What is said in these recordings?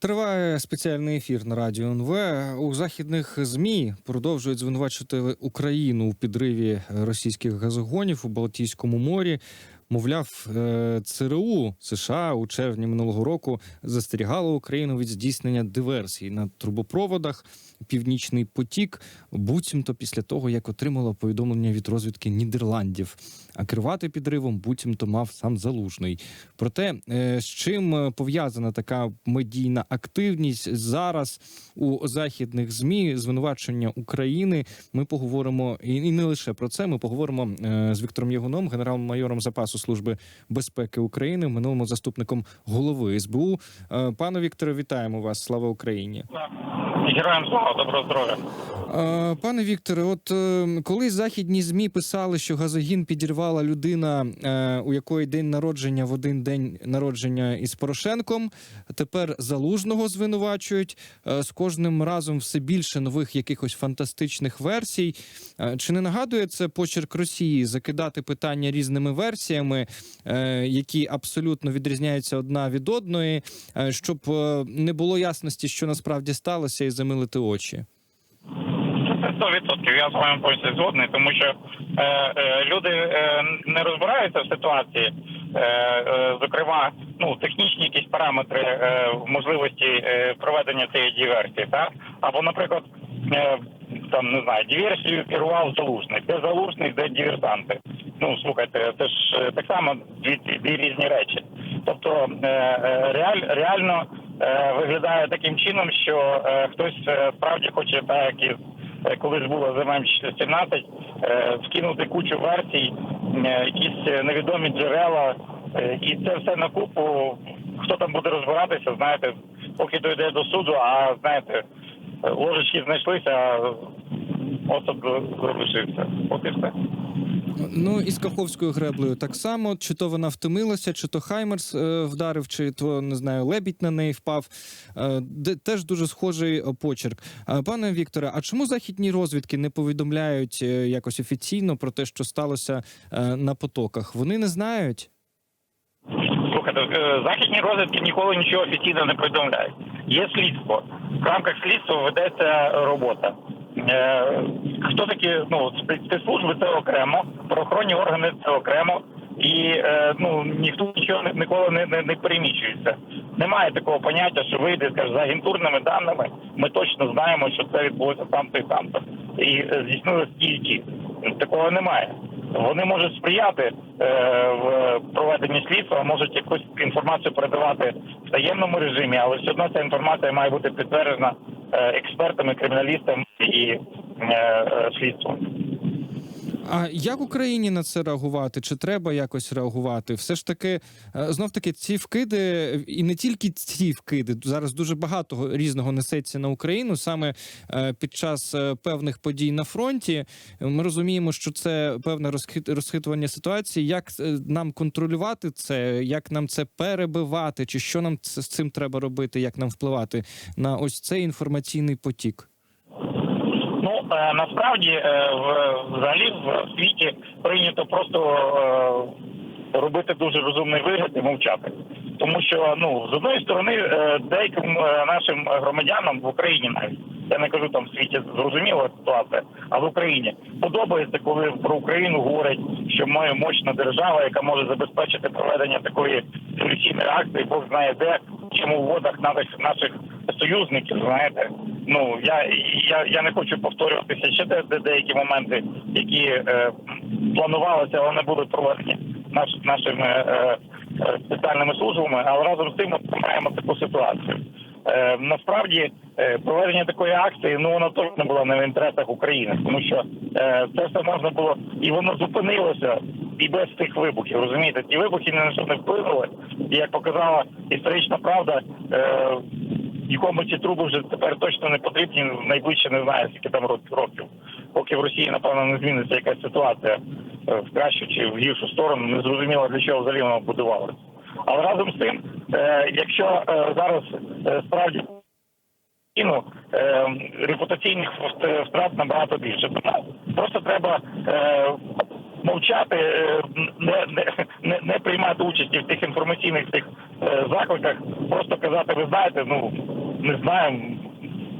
Триває спеціальний ефір на радіо НВ. У західних змі продовжують звинувачувати Україну у підриві російських газогонів у Балтійському морі. Мовляв, е, ЦРУ США у червні минулого року застерігало Україну від здійснення диверсій на трубопроводах. Північний потік, буцімто після того, як отримало повідомлення від розвідки Нідерландів. А керувати підривом буцімто мав сам залужний. Проте е, з чим пов'язана така медійна активність зараз у західних змі звинувачення України. Ми поговоримо і, не лише про це. Ми поговоримо е, з Віктором Єгуном, генерал-майором запасу служби безпеки України, минулому заступником голови СБУ. Е, Пане Вікторе, вітаємо вас! Слава Україні! Героям слава, доброго здоров'я. Пане Вікторе, от е, колись західні змі писали, що газогін підірвала людина, е, у якої день народження в один день народження із Порошенком. Тепер залужного звинувачують Е, з кожним разом все більше нових якихось фантастичних версій. Чи не нагадує це почерк Росії закидати питання різними версіями, які абсолютно відрізняються одна від одної, щоб не було ясності, що насправді сталося, і замилити очі? Це 100%. Я з вами повністю згодний, тому що е, е, люди е, не розбираються в ситуації. Е, е, зокрема, ну технічні якісь параметри е, можливості е, проведення цієї диверсії, так або, наприклад, е, там не знаю, диверсію керував залужний, де залужний, де диверсанти. Ну слухайте, це ж е, так само дві, дві різні речі. Тобто е, е, реаль, реально виглядає таким чином, що е, хтось е, справді хоче так, як і е, коли ж було ЗММ 17 е, вкинути кучу версій, е, якісь е, невідомі джерела, е, і це все на купу. Хто там буде розбиратися, знаєте, поки дойде до суду, а знаєте, е, ложечки знайшлися, особ залишився. От і все. Ну і з Каховською греблею так само. Чи то вона втомилася, чи то Хаймерс е, вдарив, чи то не знаю, лебідь на неї впав. Е, де теж дуже схожий е, почерк. Е, пане Вікторе, а чому західні розвідки не повідомляють е, якось офіційно про те, що сталося е, на потоках? Вони не знають. Слухайте, е, західні розвідки ніколи нічого офіційно не повідомляють. Є слідство. В рамках слідства ведеться робота. Е, Хто такі ну спецслужби це окремо, правоохоронні органи це окремо, і е, ну ніхто нічого ніколи не, не, не переміщується. Немає такого поняття, що вийде скаже, за агентурними даними. Ми точно знаємо, що це відбулося там-то і там-то. І е, здійснилось ті. Такого немає. Вони можуть сприяти в проведенні слідства, можуть якусь інформацію передавати в таємному режимі, але все одно ця інформація має бути підтверджена експертами, криміналістами і е, е, слідством. А як Україні на це реагувати? Чи треба якось реагувати? Все ж таки, знов таки, ці вкиди, і не тільки ці вкиди, зараз дуже багато різного несеться на Україну саме е, під час е, певних подій на фронті. Ми розуміємо, що це певне розхит- розхитування ситуації. Як е, нам контролювати це, як нам це перебивати, чи що нам з цим треба робити, як нам впливати на ось цей інформаційний потік? Е, насправді е, взагалі в світі прийнято просто е, робити дуже розумний вигляд і мовчати. Тому що ну з одної сторони деяким нашим громадянам в Україні навіть я не кажу там в світі зрозуміла ситуація, а в Україні подобається, коли про Україну говорять, що ми мощна держава, яка може забезпечити проведення такої революційної акції, Бог знає де, чому в водах наших наших союзників. Знаєте, ну я я, я не хочу повторюватися ще де, де деякі моменти, які е, планувалися, але не були проведені наш, нашими е, е, спеціальними службами, але разом з тим ми маємо таку ситуацію. Е, насправді е, проведення такої акції ну воно теж не було не в інтересах України, тому що е, це все можна було і воно зупинилося і без тих вибухів. Розумієте, ті вибухи ні на що не вплинули. І як показала історична правда, е, нікому ці труби вже тепер точно не потрібні. Найближче не знаю, скільки там рок- років. Поки в Росії напевно не зміниться якась ситуація е, в кращу чи в гіршу сторону, не зрозуміло для чого взагалі воно будувалося. Але разом з тим, е, якщо е, зараз справді ну, репутаційних вт- втрат набагато більше. Просто треба мовчати, не, не, не, не приймати участі в тих інформаційних цих закликах просто казати, ви знаєте, ну не знаємо.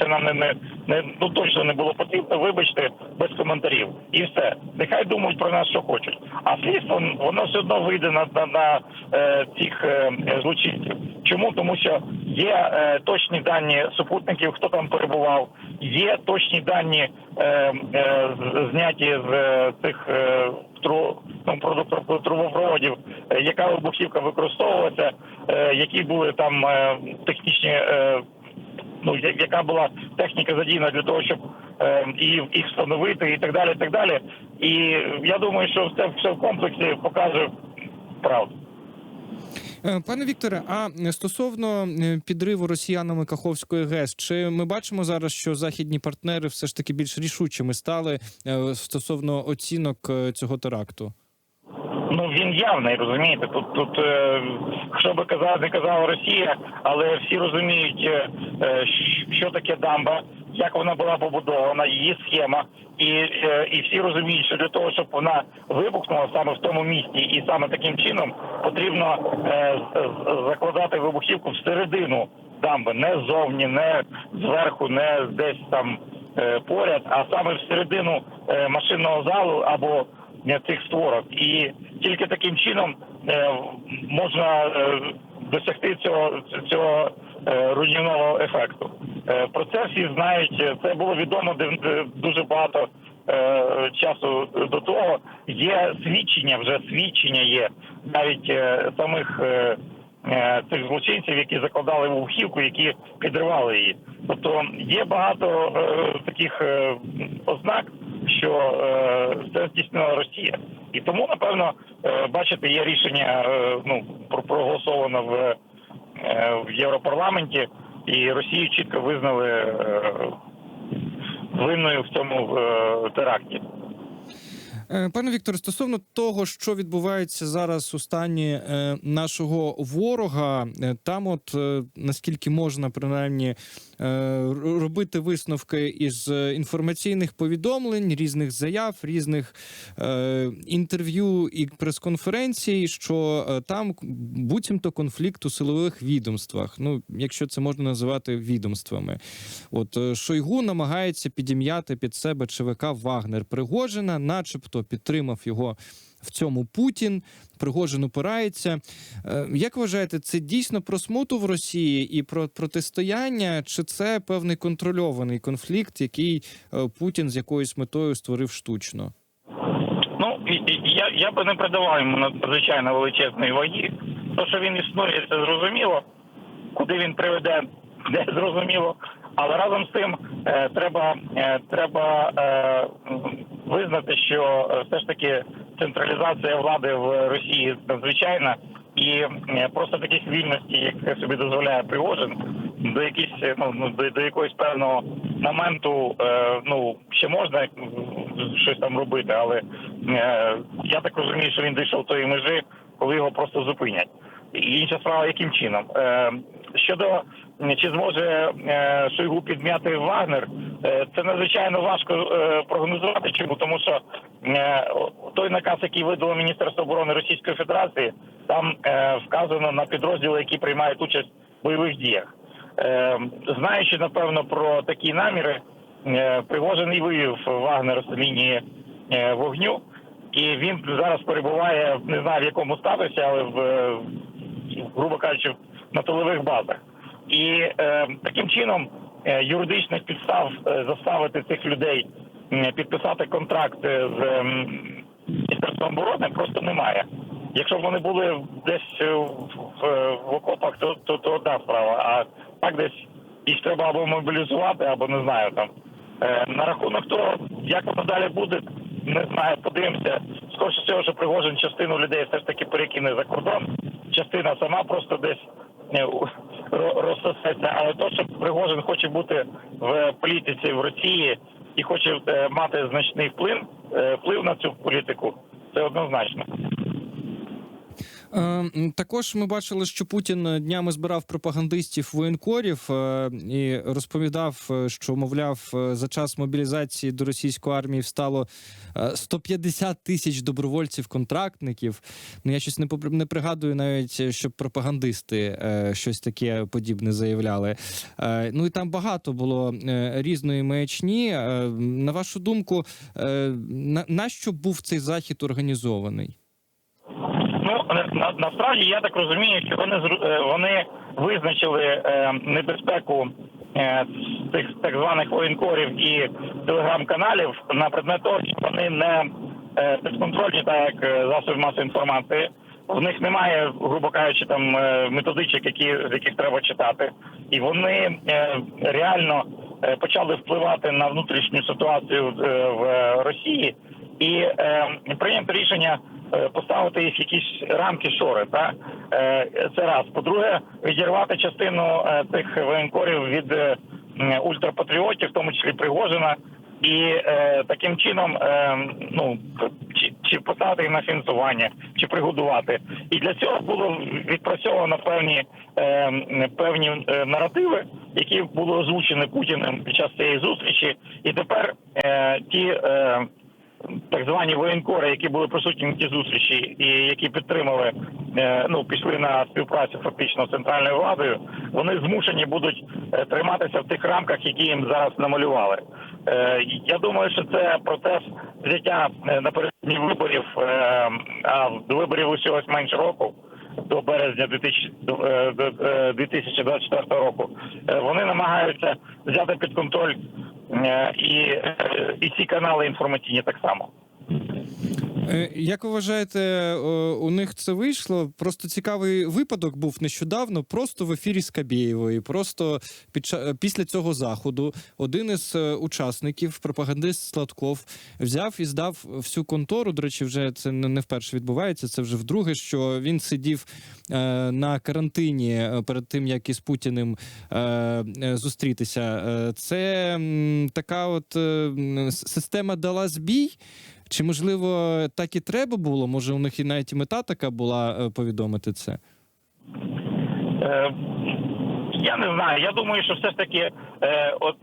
Це нам не, не, не ну точно не було потрібно. Вибачте, без коментарів. І все. Нехай думають про нас, що хочуть. А слідство воно все одно вийде на, на, на е, цих е, злочинців. Чому? Тому що є е, точні дані супутників, хто там перебував, є точні дані е, е, зняті з е, цих е, тру, ну, трубопроводів, е, яка вибухівка використовувалася, е, які були там е, технічні. Е, ну яка була техніка задіяна для того, щоб і їх встановити, і так далі. І так далі. І я думаю, що це все в комплексі покаже правду. Е, Пане Вікторе, а стосовно е, підриву росіянами Каховської ГЕС, чи ми бачимо зараз, що західні партнери все ж таки більш рішучими стали е, стосовно оцінок цього теракту? Ну явний, розумієте. Тут тут е, що би казала, не казала Росія, але всі розуміють, е, е, що таке дамба, як вона була побудована, її схема, і, і всі розуміють, що для того, щоб вона вибухнула саме в тому місці, і саме таким чином потрібно закладати вибухівку всередину дамби, не ззовні, не зверху, не десь там поряд, а саме всередину машинного залу або цих створок. І тільки таким чином е, можна е, досягти цього цього е, руйнівного ефекту. Про це всі знають. Це було відомо дуже багато часу до того. Є свідчення, вже свідчення є навіть самих. Цих злочинців, які закладали вибухівку, які підривали її. Тобто є багато таких ознак, що е, це здійснила Росія, і тому напевно е, бачите, є рішення е, ну про- проголосовано в, в Європарламенті, і Росію чітко визнали винною в цьому теракті. Е, Пане Вікторе, стосовно того, що відбувається зараз у стані е, нашого ворога, е, там, от наскільки можна принаймні робити висновки із інформаційних повідомлень, різних заяв, різних інтерв'ю і прес-конференцій, що там буцімто конфлікт у силових відомствах. Ну, якщо це можна називати відомствами. От Шойгу намагається підім'яти під себе ЧВК Вагнер Пригожина, начебто підтримав його в цьому Путін. Пригожин опирається. Е, Як вважаєте, це дійсно про смуту в Росії і про протистояння, чи це певний контрольований конфлікт, який е, Путін з якоюсь метою створив штучно? Ну я, я би не придавав йому надзвичайно величезної ваги. То, що він існує, це зрозуміло. Куди він приведе, не зрозуміло. Але разом з тим е, треба, е, треба е, визнати, що е, все ж таки централізація влади в Росії надзвичайна, і е, просто таких вільностей, як собі дозволяє Пригожин, до якісь е, ну, ну до, до якогось певного моменту, ну ще можна щось там робити, але я так розумію, що він дійшов тої межі, коли його просто зупинять. І інша справа, яким чином щодо чи зможе е, Шойгу підмяти Вагнер, е, це надзвичайно важко е, прогнозувати. Чому тому, що той наказ, який видало Міністерство оборони Російської Федерації, там вказано на підрозділи, які приймають участь в бойових діях. Знаючи напевно про такі наміри, Пригожин і вивів Вагнер з лінії вогню, і він зараз перебуває не знаю в якому статусі, але в, грубо кажучи, на тилових базах. І е, таким чином е, юридичних підстав е, заставити цих людей м, підписати контракт е, з міністерством оборони просто немає. Якщо б вони були десь е, в, в, в окопах, то, то, то одна справа. А так десь їх треба або мобілізувати, або не знаю там. Е, на рахунок того, як воно далі буде, не знаю, подивимося. Скоріше всього, що Пригожин частину людей все ж таки перекине за кордон, частина сама просто десь е, розсосеться. Але то, що Пригожин хоче бути в політиці в Росії і хоче е, мати значний вплив, е, вплив на цю політику, це однозначно. Е, Також ми бачили, що Путін днями збирав пропагандистів воєнкорів е, і розповідав, е, що мовляв, е, за час мобілізації до російської армії встало е, 150 тисяч добровольців-контрактників. Ну я щось не не пригадую навіть, щоб пропагандисти е, щось таке подібне заявляли. Е, Ну і там багато було е, різної маячні. Е, На вашу думку, е, на що був цей захід організований? На, на, насправді я так розумію, що вони е, вони визначили е, небезпеку е, тих так званих воєнкорів і телеграм-каналів на предмет того, що вони не е, безконтрольні, так як е, засоби масової інформації. В них немає, грубо кажучи, там е, методичок, які з яких треба читати, і вони е, реально е, почали впливати на внутрішню ситуацію е, в Росії і е, прийнято рішення е, поставити їх якісь рамки шори. Та? Е, це раз. По-друге, відірвати частину е, тих воєнкорів від е, ультрапатріотів, в тому числі Пригожина, і е, таким чином е, ну чи, чи поставити їх на фінансування, чи пригодувати. І для цього було відпрацьовано певні е, певні е, наративи, які були озвучені Путіним під час цієї зустрічі. І тепер е, ті. Так звані воєнкори, які були присутні на тій зустрічі, і які підтримали, е, ну пішли на співпрацю фактично з центральною владою, вони змушені будуть е, триматися в тих рамках, які їм зараз намалювали. Е, Я думаю, що це процес взяття напередодні виборів, а до виборів усього менше року. До березня 2000, е, до, е, 2024 року вони намагаються взяти під контроль і, е, і ці канали інформаційні так само. Е, Як ви вважаєте, у них це вийшло? Просто цікавий випадок був нещодавно, просто в ефірі Скабєєвої. Просто під після цього заходу один із е, учасників, пропагандист Сладков, взяв і здав всю контору. До речі, вже це не вперше відбувається. Це вже вдруге, що він сидів е, на карантині перед тим, як із Путіним зустрітися. Це така, от система дала збій. Чи можливо так і треба було? Може, у них і навіть мета така була е, повідомити це? Е, Я не знаю. Я думаю, що все ж таки, е, от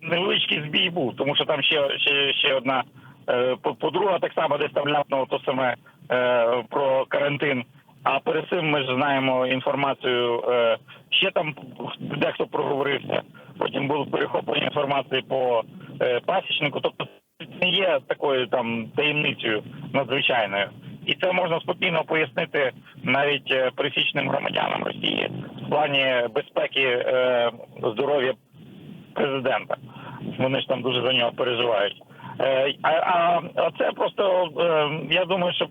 невеличкий збій був, тому що там ще ще, ще одна подруга так само десь там ляпнула то саме про карантин. А перед цим ми ж знаємо інформацію. Ще там дехто проговорився. Потім було перехоплення інформації по е, пасічнику. Тобто це не є такою там таємницею надзвичайною. І це можна спокійно пояснити навіть е, пересічним громадянам Росії в плані безпеки е, здоров'я президента. Вони ж там дуже за нього переживають. А, а а це просто я думаю, що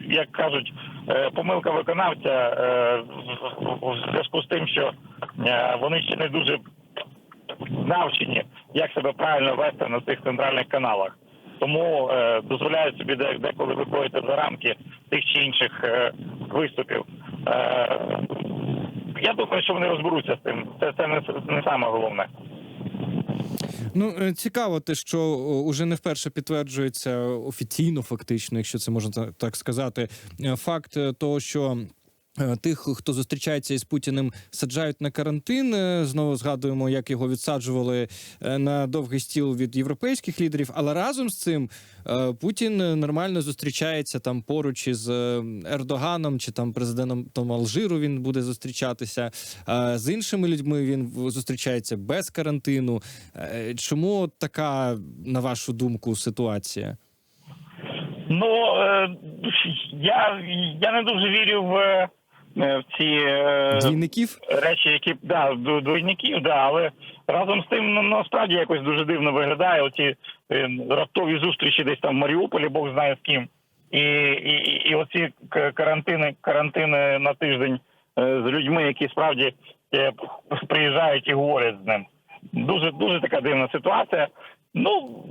як кажуть, помилка виконавця в- зв'язку з тим, що вони ще не дуже навчені, як себе правильно вести на цих центральних каналах. Тому е, дозволяють собі деколи виходити за рамки тих чи інших е, виступів. Е, я думаю, що вони розберуться з тим. Це, це не, не саме головне. Ну е, цікаво, те, що уже не вперше підтверджується офіційно, фактично, якщо це можна так сказати, е, факт е, того, що. Е, Тих, хто зустрічається із Путіним, саджають на карантин. Е, Знову згадуємо, як його відсаджували е, на довгий стіл від європейських лідерів. Але разом з цим Путін нормально зустрічається там поруч із Ердоганом чи там президентом Алжиру. Він буде зустрічатися. З іншими людьми він зустрічається без карантину. Чому така, на вашу думку, ситуація? Ну я, я не дуже вірю в, в ці е, Двійників? речі, які да, до двойників, да, але разом з тим ну, насправді якось дуже дивно виглядає оці е, раптові зустрічі десь там в Маріуполі, Бог знає з ким. І, і, і- оці карантини, карантини на тиждень е, з людьми, які справді е, приїжджають і говорять з ним. Дуже дуже така дивна ситуація. Ну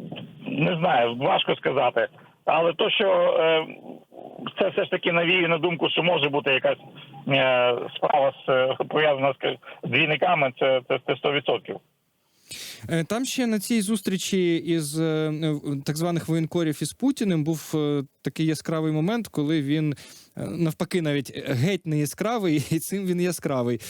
не знаю, важко сказати. Але то, що е, це все ж таки навіє на думку, що може бути якась е, справа з е, пов'язана з двійниками, це, це 100%. Е, Там ще на цій зустрічі із е, е, так званих воєнкорів із Путіним був такий яскравий момент, коли він навпаки навіть геть не яскравий, і цим він яскравий.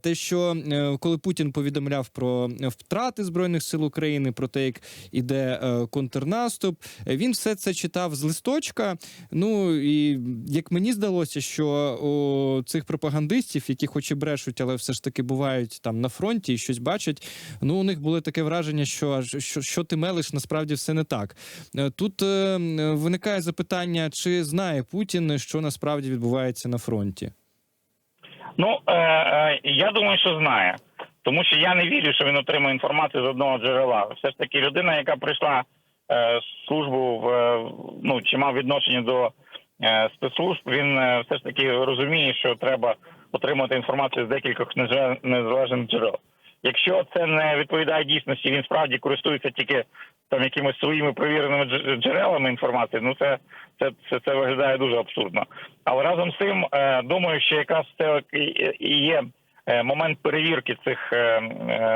Те, що коли Путін повідомляв про втрати збройних сил України, про те, як іде контрнаступ, він все це читав з листочка. Ну і як мені здалося, що у цих пропагандистів, які хоч і брешуть, але все ж таки бувають там на фронті і щось бачать. Ну, у них було таке враження, що що, що ти мелиш, насправді все не так. Е, Тут е, виникає запитання, чи знає Путін, що насправді відбувається на фронті. Ну е, е, я думаю, що знає, тому що я не вірю, що він отримає інформацію з одного джерела. Все ж таки, людина, яка прийшла е, службу в е, ну чи мав відношення до е, спецслужб, він е, все ж таки розуміє, що треба отримати інформацію з декількох незалежних джерел. Якщо це не відповідає дійсності, він справді користується тільки там якимись своїми провіреними джерелами інформації. Ну це це, це, це виглядає дуже абсурдно. Але разом з цим е, думаю, що якраз це і- є е, момент перевірки цих е,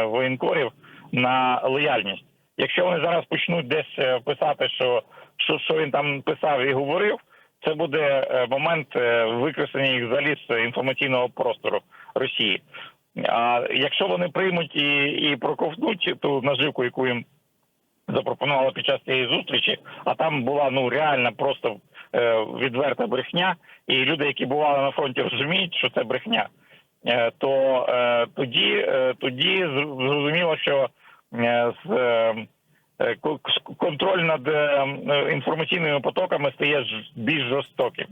воєнкорів на лояльність. Якщо вони зараз почнуть десь писати, що, що, що він там писав і говорив, це буде момент викреслення їх взагалі з інформаційного простору Росії. А якщо вони приймуть і, і проковтнуть ту наживку, яку їм запропонували під час цієї зустрічі, а там була ну реальна просто е, відверта брехня, і люди, які бували на фронті, розуміють, що це брехня. Е, то е, тоді, е, тоді зрозуміло, що е, з, е, контроль над е, інформаційними потоками стає більш жорстоким.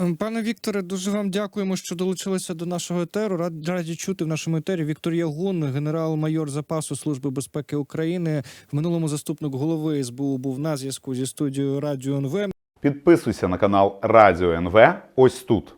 Ем, Пане Вікторе, дуже вам дякуємо, що долучилися до нашого етеру. Рад- Раді чути в нашому етері Віктор Ягун, генерал-майор запасу Служби безпеки України. В минулому заступник голови СБУ був на зв'язку зі студією Радіо НВ. Підписуйся на канал Радіо НВ ось тут.